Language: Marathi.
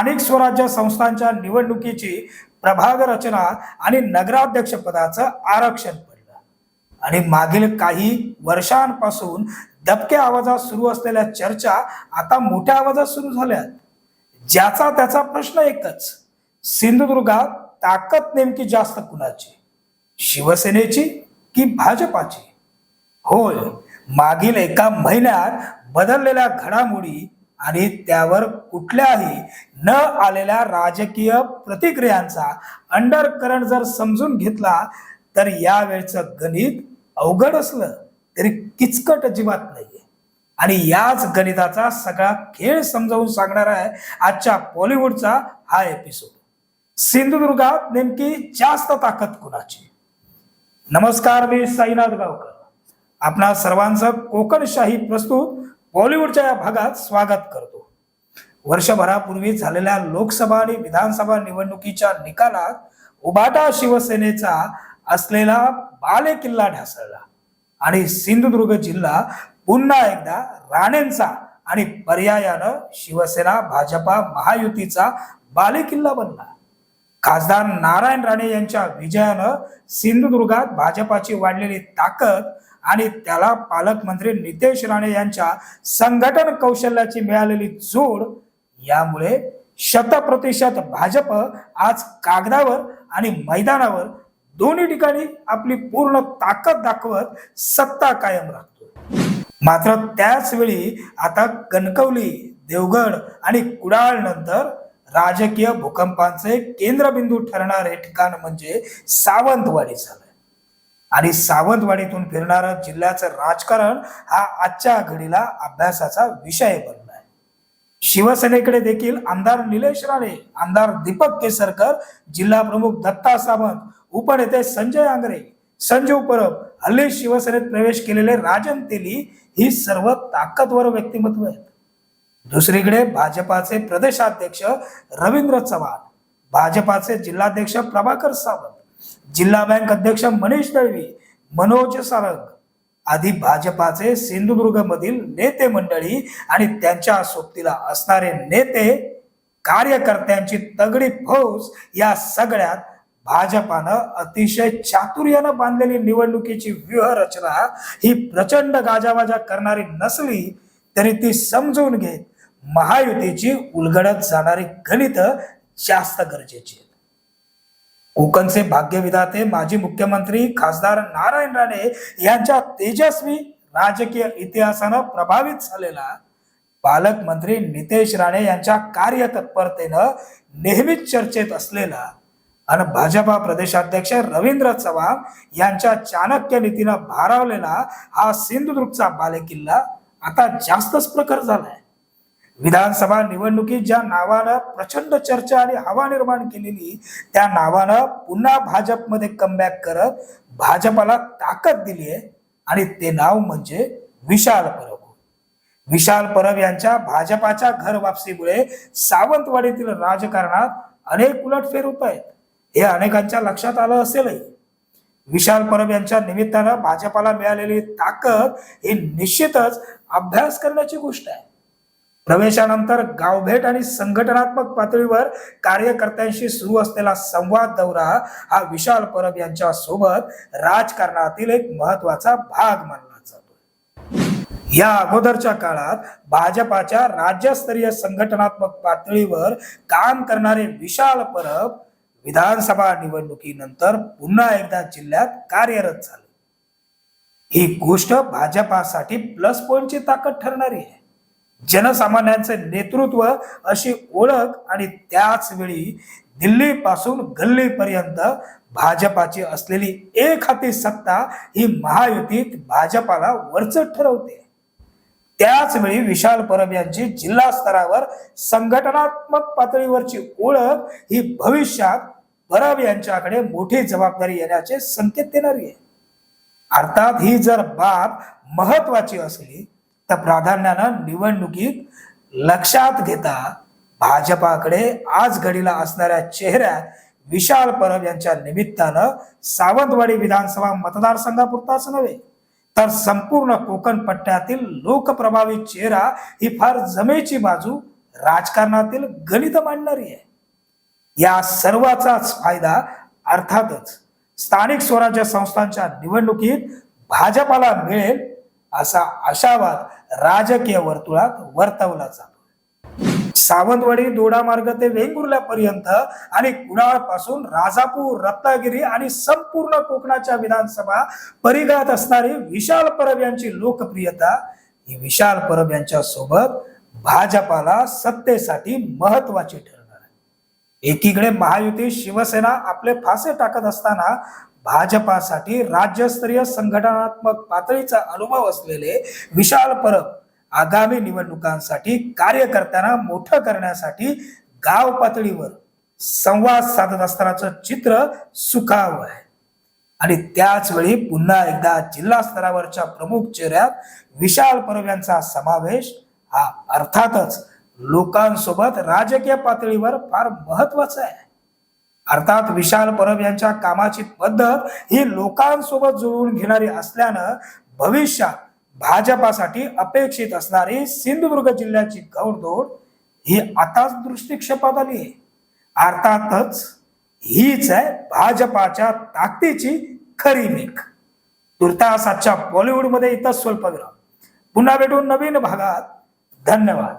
स्थानिक स्वराज्य संस्थांच्या निवडणुकीची प्रभाग रचना आणि नगराध्यक्षपदाचं आरक्षण पडलं. आणि मागील काही वर्षांपासून दबक्या आवाजात सुरू असलेल्या चर्चा आता मोठ्या आवाजात सुरू झाल्यात. ज्याचा त्याचा प्रश्न एकच सिंधुदुर्गात ताकद नेमकी जास्त कुणाची? शिवसेनेची की भाजपाची? होय मागील एका महिन्यात बदललेल्या घडामोडी आणि त्यावर कुठल्याही न आलेल्या राजकीय प्रतिक्रियांचा अंडर करंट जर समजून घेतला तर यावेळचं गणित अवघड असलं तरी किचकट अजिबात नाहीये. आणि याच गणिताचा सगळा खेळ समजावून सांगणार आहे आजच्या बॉलिवूडचा हा एपिसोड सिंधुदुर्गात नेमकी जास्त ताकद कुणाची? नमस्कार मी साईनाथ गावकर. आपणा सर्वांचं कोकणशाही प्रस्तुत बॉलिवूडच्या या भागात स्वागत करतो. वर्षभरापूर्वी झालेल्या लोकसभा आणि विधानसभा निवडणुकीच्या निकालात उबाटा शिवसेनेचा असलेला बाले किल्ला ढासळला आणि सिंधुदुर्ग जिल्हा पुन्हा एकदा राणेंचा आणि पर्यायानं शिवसेना भाजपा महायुतीचा बालेकिल्ला बनला. खासदार नारायण राणे यांच्या विजयानं सिंधुदुर्गात भाजपाची वाढलेली ताकद आणि त्याला पालकमंत्री नितेश राणे यांच्या संघटन कौशल्याची मिळालेली जोड यामुळे शतप्रतिशत भाजप आज कागदावर आणि मैदानावर दोन्ही ठिकाणी आपली पूर्ण ताकद दाखवत सत्ता कायम राखतो मात्र त्याच वेळी आता कणकवली देवगड आणि कुडाळ नंतर राजकीय भूकंपांचे केंद्रबिंदू ठरणारे ठिकाण म्हणजे सावंतवाडी झालं आणि सावंतवाडीतून फिरणारं जिल्ह्याचं राजकारण हा आजच्या घडीला अभ्यासाचा विषय बनलाय. शिवसेनेकडे देखील आमदार निलेश राणे आमदार दीपक केसरकर जिल्हा प्रमुख दत्ता सावंत उपनेते संजय आंग्रे संजीव परब हल्ली शिवसेनेत प्रवेश केलेले राजन तेली ही सर्व ताकदवर व्यक्तिमत्व आहेत. दुसरीकडे भाजपाचे प्रदेशाध्यक्ष रवींद्र चव्हाण भाजपाचे जिल्हाध्यक्ष प्रभाकर सावंत जिल्हा बँक अध्यक्ष मनीष दळवी मनोज सारंग आधी भाजपाचे सिंधुदुर्ग मधील नेते मंडळी आणि त्यांच्या सोबतीला असणारे नेते कार्यकर्त्यांची तगडी फौज या सगळ्यात भाजपानं अतिशय चातुर्यानं बांधलेली निवडणुकीची व्यूहरचना ही प्रचंड गाजावाजा करणारी नसली तरी ती समजून घेत महायुतीची उलगडत जाणारी गणित जास्त गरजेची आहेत. कोकणचे भाग्यविधाते माजी मुख्यमंत्री खासदार नारायण राणे यांच्या तेजस्वी राजकीय इतिहासानं प्रभावित झालेला पालकमंत्री नितेश राणे यांच्या कार्यतत्परतेनं नेहमीच चर्चेत असलेला आणि भाजपा प्रदेशाध्यक्ष रवींद्र चव्हाण यांच्या चाणक्य नीतीनं भारावलेला हा सिंधुदुर्गचा बालेकिल्ला आता जास्तच प्रखर झालाय. विधानसभा निवडणुकीत ज्या नावानं प्रचंड चर्चा आणि हवा निर्माण केलेली त्या नावानं पुन्हा भाजपमध्ये कमबॅक करत भाजपाला ताकद दिली आहे. आणि ते नाव म्हणजे विशाल परब. विशाल परब यांच्या भाजपाच्या घर वापसीमुळे सावंतवाडीतील राजकारणात अनेक उलटफेर होत आहेत. हे अनेकांच्या लक्षात आलं असेलही. विशाल परब यांच्या निमित्तानं भाजपाला मिळालेली ताकद ही निश्चितच अभ्यास करण्याची गोष्ट आहे. प्रवेशानंतर गावभेट आणि संघटनात्मक पातळीवर कार्यकर्त्यांशी सुरू असलेला संवाद दौरा हा विशाल परब यांच्या सोबत राजकारणातील एक महत्त्वाचा भाग मानला जातो या अगोदरच्या काळात भाजपाच्या राज्यस्तरीय संघटनात्मक पातळीवर काम करणारे विशाल परब विधानसभा निवडणुकीनंतर पुन्हा एकदा जिल्ह्यात कार्यरत झाले. ही गोष्ट भाजपासाठी प्लस पॉइंटची ताकद ठरणारी आहे. जनसामान्यांचे नेतृत्व अशी ओळख आणि त्याच वेळी गल्लीपर्यंत भाजपाची असलेली एक हाती सत्ता ही महायुतीत भाजपाला वरचढ ठरवते. त्याचवेळी विशाल परब यांची जिल्हा स्तरावर संघटनात्मक पातळीवरची ओळख ही भविष्यात परब यांच्याकडे मोठी जबाबदारी येण्याचे संकेत देणारी आहे. अर्थात ही जर बाब महत्वाची असली तर प्राधान्यानं निवडणुकीत लक्षात घेता भाजपाकडे आज घडीला असणाऱ्या चेहऱ्यात विशाल परब यांच्या निमित्तानं सावंतवाडी विधानसभा मतदारसंघापुरताच नव्हे तर संपूर्ण कोकण पट्ट्यातील लोकप्रभावी चेहरा ही फार जमेची बाजू राजकारणातील गणित मांडणारी आहे. या सर्वाचाच फायदा अर्थातच स्थानिक स्वराज्य संस्थांच्या निवडणुकीत भाजपाला मिळेल असा आशावाद राजकीय वर्तुळात वर्तवला जातो. सावंतवाडी दोडामार्ग ते वेंगुर्ल्यापर्यंत आणि कुडाळपासून राजापूर रत्नागिरी आणि संपूर्ण कोकणाच्या विधानसभा परिघात असणारी विशाल परब यांची लोकप्रियता ही विशाल परब यांच्या सोबत भाजपाला सत्तेसाठी महत्वाची ठरणार आहे. एकीकडे महायुती शिवसेना आपले फासे टाकत असताना भाजपासाठी राज्यस्तरीय संघटनात्मक पातळीचा अनुभव असलेले विशाल परब आगामी निवडणुकांसाठी कार्यकर्त्यांना मोठं करण्यासाठी गाव पातळीवर संवाद साधत असतानाचं चित्र सुखावं आहे. आणि त्याचवेळी पुन्हा एकदा जिल्हा स्तरावरच्या प्रमुख चेहऱ्यात विशाल परब यांचा समावेश हा अर्थातच लोकांसोबत राजकीय पातळीवर फार महत्त्वाचा आहे. अर्थात विशाल परब यांच्या कामाची पद्धत ही लोकांसोबत जुळवून घेणारी असल्यानं भविष्यात भाजपासाठी अपेक्षित असणारी सिंधुदुर्ग जिल्ह्याची घौडदौड ही आताच दृष्टिक्षेपात आली आहे. अर्थातच हीच आहे भाजपाच्या ताकदीची खरी मीख तुर्तास आजच्या बॉलिवूडमध्ये इथं स्वल्पग्रह पुन्हा भेटून नवीन भागात. धन्यवाद.